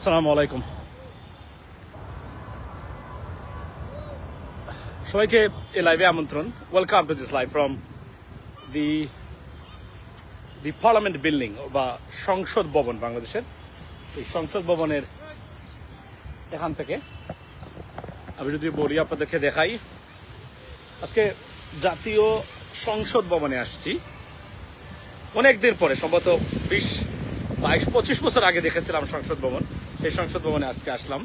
আসসালামু আলাইকুম। সবাইকে এই লাইভে আমন্ত্রণ। Welcome to this live from the the parliament building বা সংসদ ভবন বাংলাদেশের। এই সংসদ ভবনের এখান থেকে আমি যদি বলি, আপনাদেরকে দেখাই। আজকে জাতীয় সংসদ ভবনে আসছি। অনেক দিন পরে, সম্ভবত বিশ বাইশ, পঁচিশ বছর আগে দেখেছিলাম সংসদ ভবন। সেই সংসদ ভবনে আজকে আসলাম।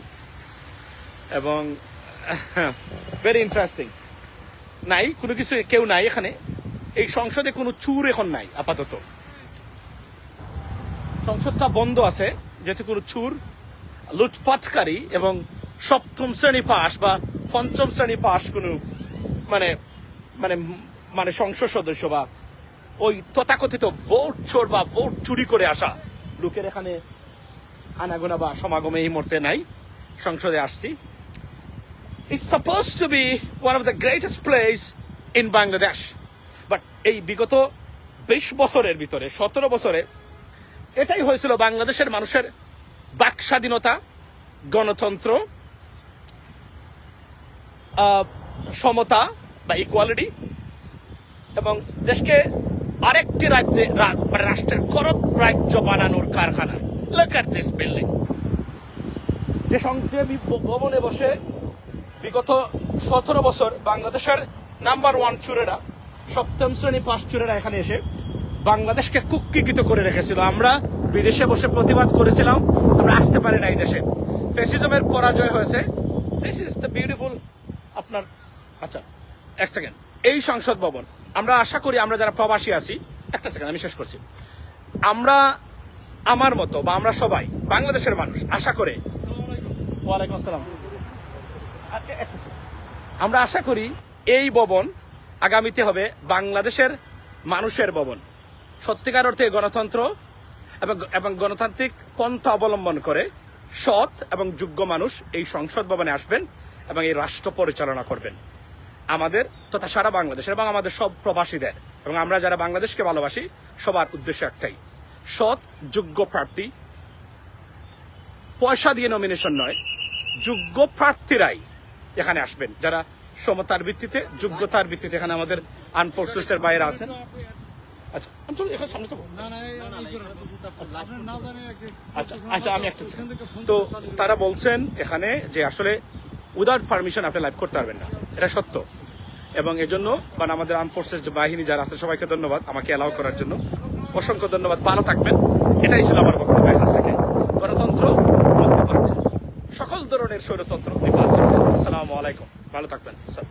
এবং ভেরি ইন্টারেস্টিং নাই, কোনো কিছু কেউ নাই এখানে। এই সংসদে কোনো চুর এখন নাই, আপাতত। সংসদটা বন্ধ আছে, যেহেতু কোনো চুর, লুটপাটকারী এবং সপ্তম শ্রেণি পাস বা পঞ্চম শ্রেণি পাস কোনো মানে মানে মানে সংসদ সদস্য বা ওই তথাকথিত ভোট চোর বা ভোট চুরি করে আসা লোকের এখানে আনাগোনা বা সমাগমে এই মুহূর্তে নাই। সংসদে আসছি। It's supposed to be one of the greatest place in Bangladesh but এই বিগত বিশ বছরের ভিতরে, সতেরো বছরে, এটাই হয়েছিল বাংলাদেশের মানুষের বাক স্বাধীনতা, গণতন্ত্র সমতা বা ইকুয়ালিটি এবং দেশকে আরেকটি রাজ্যে মানে রাষ্ট্রের করব রাজ্য বানানোর কারখানা। অ্যাট দিস বিল্ডিং যে সং- ভবনে বসে বিগত সতেরো বছর বাংলাদেশের নাম্বার ওয়ান চুরেরা, সপ্তম শ্রেণি পাঁচ চুরেরা এখানে এসে বাংলাদেশকে কুক্ষিকৃত করে রেখেছিল। আমরা বিদেশে বসে প্রতিবাদ করেছিলাম, আমরা আসতে পারি না এই দেশে। ফেসিজমের পরাজয় হয়েছে। দিস ইজ দ্য বিউটিফুল আপনার আচ্ছা এক সেকেন্ড এই সংসদ ভবন। আমরা আশা করি আমরা যারা প্রবাসী আছি একটা সেকেন্ড আমি শেষ করছি। আমরা আমার মতো বা আমরা সবাই বাংলাদেশের মানুষ আশা করে ওয়ালাইকুম আসসালাম। আমরা আশা করি এই ভবন আগামীতে হবে বাংলাদেশের মানুষের ভবন। সত্যিকার অর্থে গণতন্ত্র এবং এবং গণতান্ত্রিক পন্থা অবলম্বন করে সৎ এবং যোগ্য মানুষ এই সংসদ ভবনে আসবেন এবং এই রাষ্ট্র পরিচালনা করবেন। আমাদের তথা সারা বাংলাদেশের এবং আমাদের সব প্রবাসীদের এবং আমরা যারা বাংলাদেশকে ভালোবাসি সবার উদ্দেশ্য একটাই। সৎ যোগ্য প্রার্থী। পয়সা দিয়ে নমিনেশন নয় যোগ্য প্রার্থীরাই এখানে আসবেন। যারা সমতার ভিত্তিতে যোগ্যতার ভিত্তিতে এখানে আমাদের আনফোর্সেসের বাইরে আছেন। আচ্ছা এখানে সামনে একটা আচ্ছা আচ্ছা আমি একটা তো তারা বলছেন এখানে যে আসলে উইদাউট পারমিশন আপনি লাইভ করতে পারবেন না। এটা সত্য। এবং এজন্য মানে আমাদের আর্ম ফোর্সেস যে বাহিনী যারা আছে, সবাইকে ধন্যবাদ আমাকে অ্যালাউ করার জন্য। অসংখ্য ধন্যবাদ, ভালো থাকবেন। এটাই ছিল আমার বক্তব্য এখান থেকে। গণতন্ত্র সকল ধরনের স্বৈরতন্ত্র আসসালামু আলাইকুম। ভালো থাকবেন। স্যার